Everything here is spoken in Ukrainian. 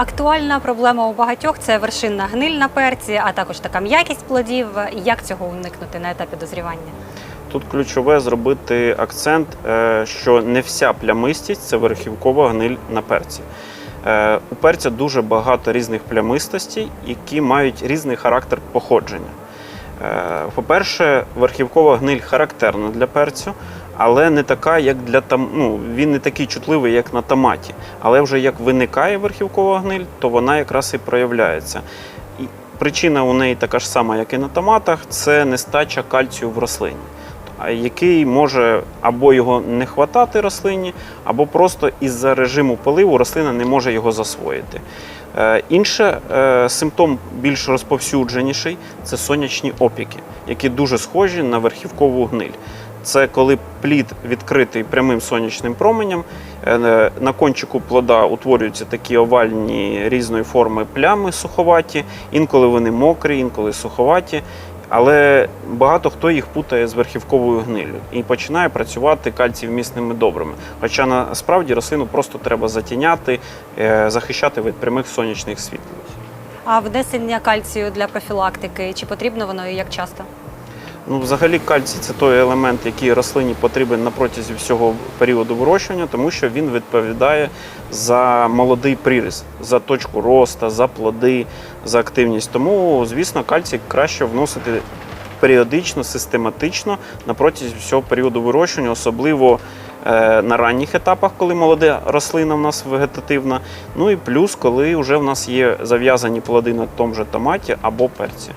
Актуальна проблема у багатьох це вершинна гниль на перці, а також така м'якість плодів. Як цього уникнути на етапі дозрівання? Тут ключове зробити акцент, е, що не вся плямистість це верхівкова гниль на перці. Е, У перця дуже багато різних плямистостей, які мають різний характер походження. Е, По-перше, верхівкова гниль характерна для перцю, але не така, як для там. Ну, він не такий чутливий, як на томаті. Але вже як виникає верхівкова гниль, то вона якраз і проявляється. І причина у неї така ж сама, як і на томатах, це нестача кальцію в рослині. Який може або його не хватати рослині, або просто із-за режиму поливу рослина не може його засвоїти. Е, Інше е, симптом більш розповсюдженіший це сонячні опіки, які дуже схожі на верхівкову гниль. Це коли плід відкритий прямим сонячним променем, е, на кончику плода утворюються такі овальні різної форми плями суховаті, інколи вони мокрі, інколи суховаті. Але багато хто їх путає з верхівковою гниллю і починає працювати кальцієвмісними добрими. Хоча насправді рослину просто треба затіняти, е, захищати від прямих сонячних світлів. А внесення кальцію для профілактики чи потрібно воно і як часто? Ну, взагалі, кальцій це той елемент, який рослині потрібен на протязі всього періоду вирощування, тому що він відповідає за молодий приріст, за точку росту, за плоди, за активність. Тому, звісно, кальцій краще вносити періодично, систематично на протязі всього періоду вирощування, особливо е, на ранніх етапах, коли молода рослина в нас вегетативна. Ну і плюс, коли вже в нас є зав'язані плоди на тому же томаті або перці.